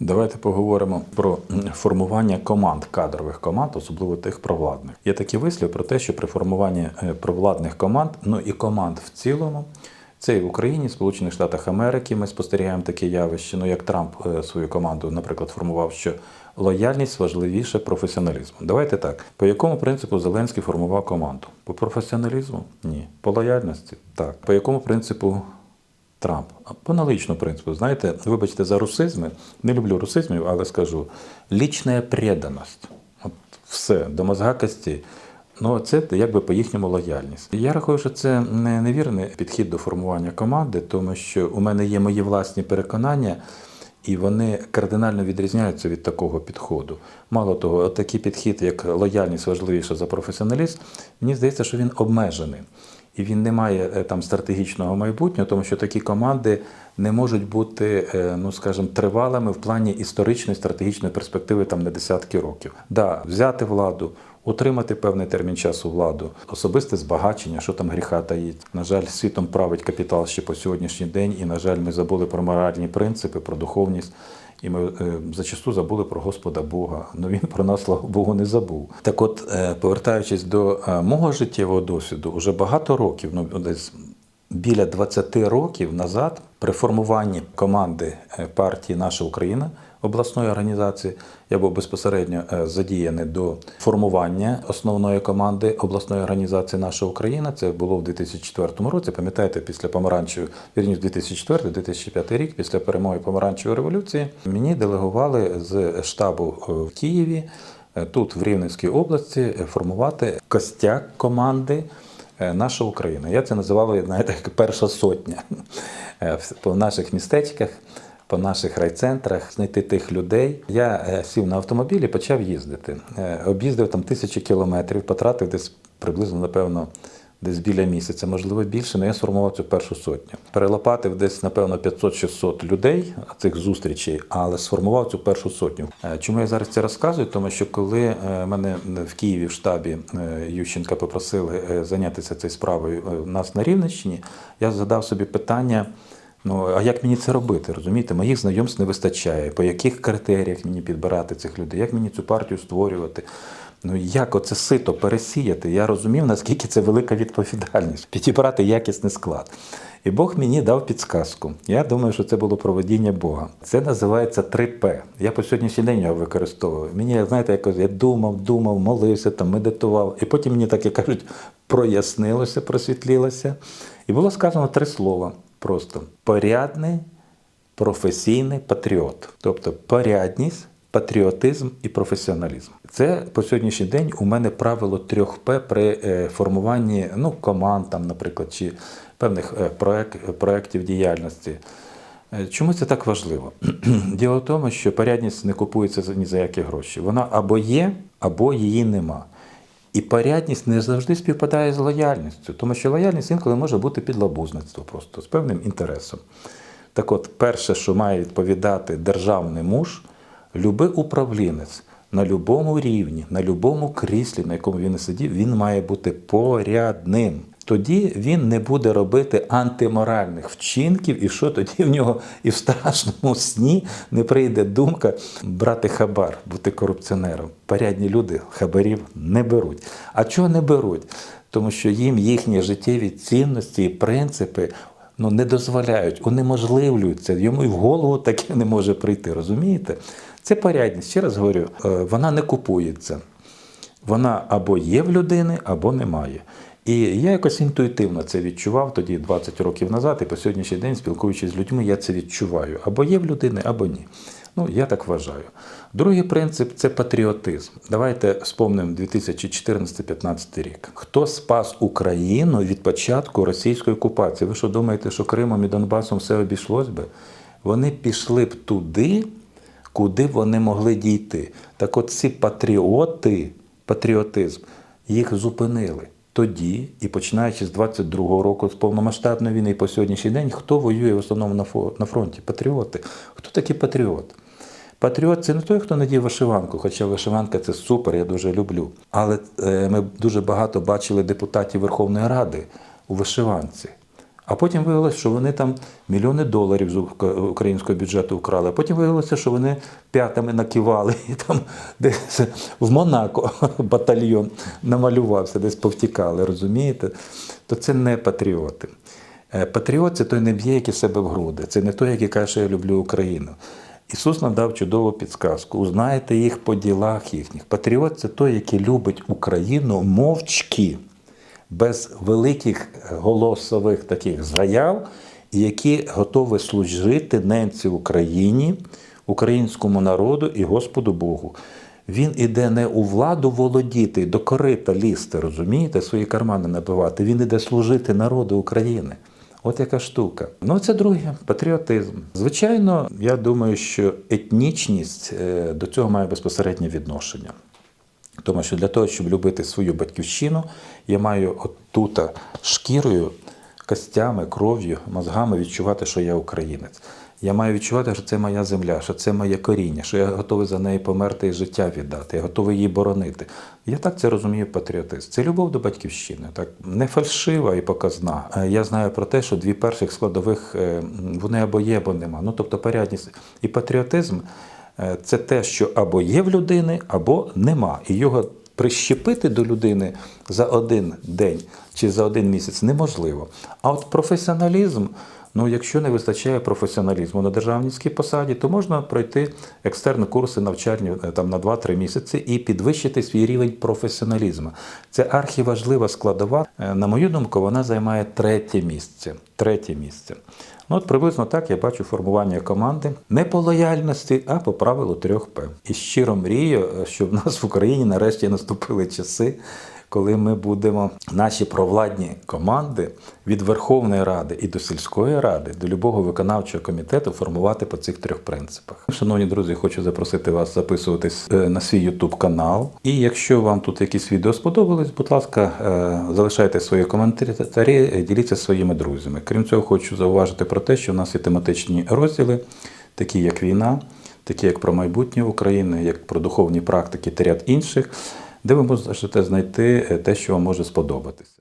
Давайте поговоримо про формування команд, кадрових команд, особливо тих провладних. Є такий вислів про те, що при формуванні е, провладних команд, ну і команд в цілому, це і в Україні, Сполучених Штатах Америки. Ми спостерігаємо таке явище. Ну як Трамп е, свою команду, наприклад, формував, що лояльність важливіше професіоналізму. Давайте так. По якому принципу Зеленський формував команду? По професіоналізму? Ні. По лояльності? Так. По якому принципу Трамп. По принципу, знаєте, вибачте за русизми, не люблю русизмів, але скажу: лічна преданість. От все, до мозга костей. Ну, це якби по їхньому лояльність. Я рахую, що це не невірний підхід до формування команди, тому що у мене є мої власні переконання, і вони кардинально відрізняються від такого підходу. Мало того, такий підхід, як лояльність важливіша за професіоналізм, мені здається, що він обмежений. І він не має е, там стратегічного майбутнього, тому що такі команди не можуть бути, е, ну скажімо, тривалими в плані історичної стратегічної перспективи там на десятки років. Да, взяти владу, утримати певний термін часу владу, особисте збагачення, що там гріха таїть. На жаль, світом править капітал ще по сьогоднішній день, і на жаль, ми забули про моральні принципи, про духовність. І ми е, зачасту забули про Господа Бога. Ну він про нас, слава Богу, не забув. Так от, е, повертаючись до е, мого життєвого досвіду, уже багато років, ну десь біля 20 років назад, при формуванні команди партії Наша Україна обласної організації, я був безпосередньо е, задіяний до формування основної команди обласної організації Наша Україна. Це було в 2004 році. Пам'ятаєте, після помаранчевої, вірніше 2004-2005 рік, після перемоги помаранчевої революції, мені делегували з штабу е, в Києві. е, Тут, в Рівненській області, формувати костяк команди Наша Україна. Я це називав, знаєте, перша сотня в- наших містечках, по наших райцентрах, знайти тих людей. Я е, сів на автомобіль і почав їздити. Е, Об'їздив там тисячі кілометрів, потратив десь приблизно, напевно, десь біля місяця, можливо, більше, але я сформував цю першу сотню. Перелопатив десь, напевно, 500-600 людей цих зустрічей, але сформував цю першу сотню. Е, Чому я зараз це розказую? Тому що коли мене в Києві в штабі Ющенка попросили зайнятися цією справою у нас на Рівненщині, я задав собі питання. Ну, а як мені це робити? Розумієте, моїх знайомств не вистачає. По яких критеріях мені підбирати цих людей? Як мені цю партію створювати? Ну як оце сито пересіяти? Я розумів, наскільки це велика відповідальність підібрати якісний склад. І Бог мені дав підсказку. Я думаю, що це було проведіння Бога. Це називається 3П. Я по сьогоднішній день його використовую. Мені, знаєте, якось я думав, думав, молився, там, медитував. І потім мені так як кажуть, прояснилося, просвітлілося. І було сказано три слова просто: порядний, професійний патріот. Тобто порядність, патріотизм і професіоналізм. Це по сьогоднішній день у мене правило трьох П при е, формуванні ну, команд, там, наприклад, чи певних е, проект, проєктів діяльності. Е, Чому це так важливо? Діло в тому, що порядність не купується ні за які гроші. Вона або є, або її нема. І порядність не завжди співпадає з лояльністю, тому що лояльність інколи може бути підлабузництво просто з певним інтересом. Так от, перше, що має відповідати державний муж, любий управлінець на будь-якому рівні, на будь-якому кріслі, на якому він і сидів, він має бути порядним. Тоді він не буде робити антиморальних вчинків, і що тоді в нього і в страшному сні не прийде думка брати хабар, бути корупціонером. Порядні люди хабарів не беруть. А чого не беруть? Тому що їм їхні життєві цінності і принципи ну, не дозволяють, унеможливлюють це. Йому і в голову таке не може прийти, розумієте? Це порядність, ще раз говорю, е, вона не купується. Вона або є в людини, або немає. І я якось інтуїтивно це відчував тоді 20 років назад, і по сьогоднішній день, спілкуючись з людьми, я це відчуваю. Або є в людини, або ні. Ну, я так вважаю. Другий принцип це патріотизм. Давайте спомнимо 2014-15 рік. Хто спас Україну від початку російської окупації? Ви що думаєте, що Кримом і Донбасом все обійшлось би? Вони пішли б туди, куди вони могли дійти. Так от ці патріоти, патріотизм, їх зупинили. Тоді, і починаючи з 22-го року, з повномасштабної війни і по сьогоднішній день, хто воює в основному на фронті? Патріоти. Хто такий патріот? Патріот це не той, хто надів вишиванку, хоча вишиванка це супер, я дуже люблю. Але е, ми дуже багато бачили депутатів Верховної Ради у вишиванці. А потім виявилося, що вони там мільйони доларів з українського бюджету вкрали. А потім виявилося, що вони п'ятами накивали і там десь в Монако батальйон намалювався, десь повтікали, розумієте? То це не патріоти. Е, Патріот це той не б'є, який себе в груди. Це не той, який каже, що я люблю Україну. Ісус нам дав чудову підсказку. Узнайте їх по ділах їхніх. Патріот це той, який любить Україну мовчки, без великих голосових таких заяв, які готові служити ненці Україні, українському народу і Господу Богу. Він іде не у владу володіти, до корита лізти, розумієте, свої кармани набивати. Він іде служити народу України. От яка штука. Ну, це друге патріотизм. Звичайно, я думаю, що етнічність е, до цього має безпосереднє відношення. Тому що для того, щоб любити свою батьківщину, я маю отута шкірою, костями, кров'ю, мозгами відчувати, що я українець. Я маю відчувати, що це моя земля, що це моє коріння, що я готовий за неї померти і життя віддати, я готовий її боронити. Я так це розумію патріотизм. Це любов до батьківщини, так не фальшива і показна. Е, Я знаю про те, що дві перших складових е, вони або є, або нема. Ну тобто порядність і патріотизм це те, що або є в людини, або нема. І його прищепити до людини за один день чи за один місяць неможливо. А от професіоналізм. Ну, якщо не вистачає професіоналізму на державницькій посаді, то можна пройти екстерні курси навчальні е, там на 2-3 місяці і підвищити свій рівень професіоналізму. Це архіважлива складова. Е, На мою думку, вона займає третє місце. Третє місце. Ну, от приблизно так я бачу формування команди не по лояльності, а по правилу 3П. І щиро мрію, е, щоб в нас в Україні нарешті наступили часи, коли ми будемо наші провладні команди від Верховної Ради і до сільської ради, до любого виконавчого комітету формувати по цих трьох принципах. Шановні друзі, хочу запросити вас записуватись е, на свій YouTube канал. І якщо вам тут якісь відео сподобались, будь ласка, е, залишайте свої коментарі, е, діліться своїми друзями. Крім цього, хочу зауважити про те, що в нас є тематичні розділи, такі як війна, такі як про майбутнє України, як про духовні практики та ряд інших, де ви можете знайти е, те, що вам може сподобатись.